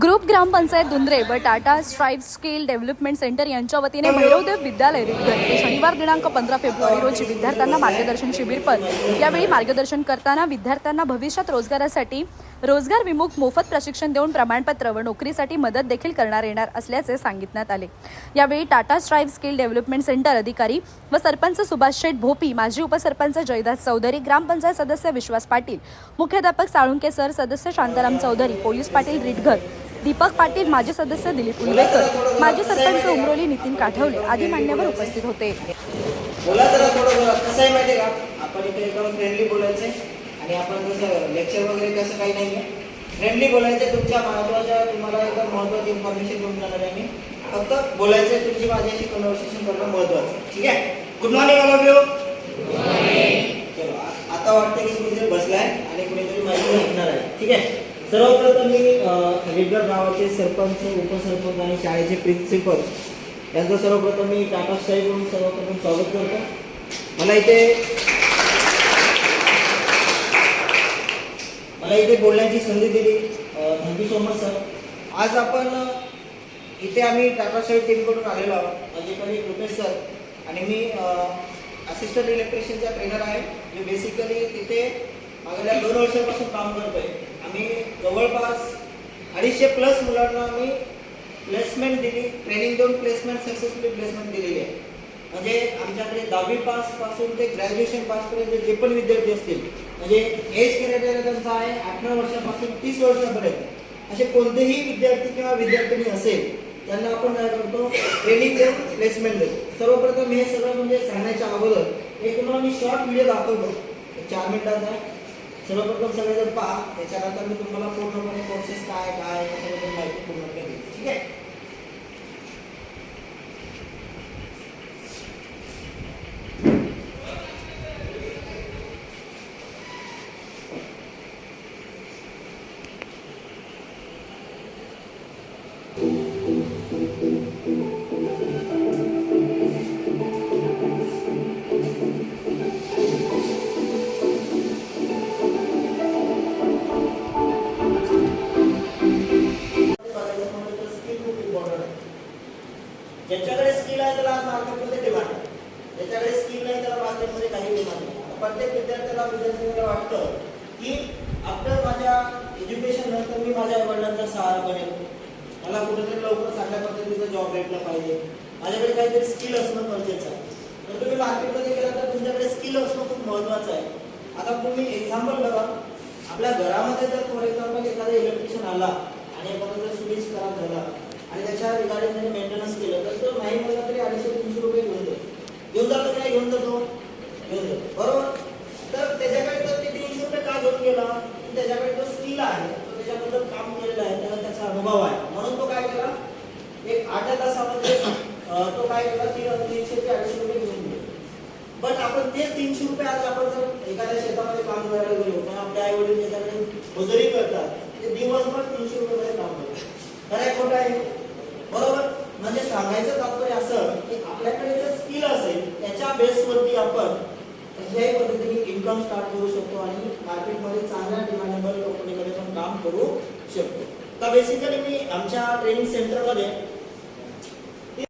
Group ग्रामपंचायत दुंद्रे व Tata Strive skill development centre यांच्या वतीने भैरवदेव विद्यालय येथे शनिवार दिनांक पंधरा फेब्रुवारी रोजी विद्यार्थ्यांना मार्गदर्शन शिबिर पण. यावेळी मार्गदर्शन करताना विद्यार्थ्यांना भविष्यात रोजगारासाठी रोजगार विमुख मोफत प्रशिक्षण देऊन प्रमाणपत्र व नोकरीसाठी मदत देखील करणार येणार असल्याचे सांगितण्यात आले. यावेळी Tata Strive skill development centre अधिकारी व सरपंच सुभाष शेठ भोपी माजी उपसरपंच जयदास चौधरी ग्रामपंचायत सदस्य विश्वास पाटील मुख्याध्यापक साळुंके सर सदस्य शांताराम चौधरी पोलीस पाटील रिटघर दीपक पाटील माजी सदस्य दिलीप उलवेकर माजी सरपंच उमरोली नितीन काठवले आदी मान्यवर उपस्थित होते. बोला जरा थोडं बोला कसं आहे माहिती आहे का? आपण इथे एकदम फ्रेंडली बोलायचं आहे आणि आपण कसं लेक्चर वगैरे कसं काही नाही आहे फ्रेंडली बोलायचं तुमच्या महत्त्वाच्या तुम्हाला एकदम महत्त्वाची इन्फॉर्मेशन देऊन जाणार आहे मी. फक्त बोलायचं आहे तुमची माझ्याशी कन्व्हर्सेशन करणं महत्त्वाचं. ठीक आहे? Good morning all of you चलो आ- आता वाटतं की कुणीतरी बसलाय आणि कुणीतरी माहिती ऐकणार आहे. ठीक आहे? सर्वप्रथम मी रेडगर गावाचे सरपंच उपसरपंच आणि शाळेचे प्रिन्सिपल यांचं सर्वप्रथम मी टाटा स्काईकडून सर्वप्रथम स्वागत करतो. मला इथे मला इथे बोलण्याची संधी दिली. थँक्यू सो मच सर आज आपण इथे आम्ही टाटा साहेब टीमकडून आलेलो आहोत. माझ्याकडे रुपेश सर आणि मी असिस्टंट इलेक्ट्रिशियनचा ट्रेनर आहे. जे बेसिकली तिथे मागल्या दोन वर्षापासून काम आहे आम्ही जवळपास अडीचशे प्लस मुलांना आम्ही प्लेसमेंट दिली. ट्रेनिंग देऊन प्लेसमेंट सक्सेसफुली प्लेसमेंट दिलेली आहे. म्हणजे आमच्याकडे दहावी पासपासून ते ग्रॅज्युएशन पासपर्यंत जे पण विद्यार्थी असतील म्हणजे एज क्रायटेरिया त्यांचा आहे अठरा वर्षापासून तीस वर्षापर्यंत. असे कोणतेही विद्यार्थी किंवा विद्यार्थिनी असेल त्यांना आपण काय करतो? ट्रेनिंग देऊन प्लेसमेंट देतो. सर्वप्रथम हे सगळं म्हणजे सांगण्याच्या अगोदर एक तुम्हाला मी शॉर्ट व्हिडिओ दाखवतो. चार मिनिटाचा आहे. सर्वप्रथम सगळेजण पहा. त्याच्यानंतर मी तुम्हाला पूर्णपणे प्रोसेस काय काय त्याच्याबद्दल माहिती पूर्णपणे देईल ठीक आहे? ज्याच्याकडे स्किल आहे त्याला आज मार्केटमध्ये डिमांड आहे. ज्याच्याकडे स्किल नाही त्याला मार्केटमध्ये काही डिमांड नाही. प्रत्येक विद्यार्थ्याला विद्यार्थ्यांना वाटतं की आफ्टर माझ्या एज्युकेशन नंतर मी माझ्या वडिलांचा सहारा बनेल मला कुठेतरी लवकर चांगल्या पद्धतीचा जॉब भेटला पाहिजे. माझ्याकडे काहीतरी स्किल असणं गरजेचं आहे. तर तुम्ही मार्केटमध्ये गेला तर तुमच्याकडे स्किल असणं खूप महत्त्वाचं आहे. आता तुम्ही एक्झाम्पल बघा. आपल्या घरामध्ये जर फॉर एक्झाम्पल एखादा इलेक्ट्रिशियन आला आणि एखादा जर स्विच खराब झाला आणि त्याच्या रिगार्डिंग त्याने मेंटेनन्स केलं तर तो नाही म्हणला तरी अडीचशे तीनशे रुपये घेऊन जातो घेऊन जातो की नाही घेऊन जातो घेऊन जातो बरोबर तर त्याच्याकडे तर ते तीनशे केला त्याच्याकडे तो स्किल आहे तो त्याच्याबद्दल काम केलेलं आहे त्याला त्याचा अनुभव आहे. म्हणून तो काय केला एक आठ तासामध्ये तो काय केला तीनशे ते अडीचशे रुपये घेऊन गेला. बट आपण ते तीनशे रुपये आज आपण जर एखाद्या शेतामध्ये काम करायला गेलो पण आपल्या आई वडील त्याच्याकडे मजुरी करतात ते दिवसभर तीनशे रुपये काम करतात. खरं आहे खोटं आहे? बरोबर? म्हणजे सांगायचं तात्पर्य असं की आपल्याकडे जर स्किल असेल त्याच्या बेसवरती आपण कशाही पद्धतीने इन्कम स्टार्ट करू शकतो आणि मार्केटमध्ये चांगल्या डिमांडेबल कंपनीमध्ये पण काम करू शकतो. तर बेसिकली मी आमच्या ट्रेनिंग सेंटरमध्ये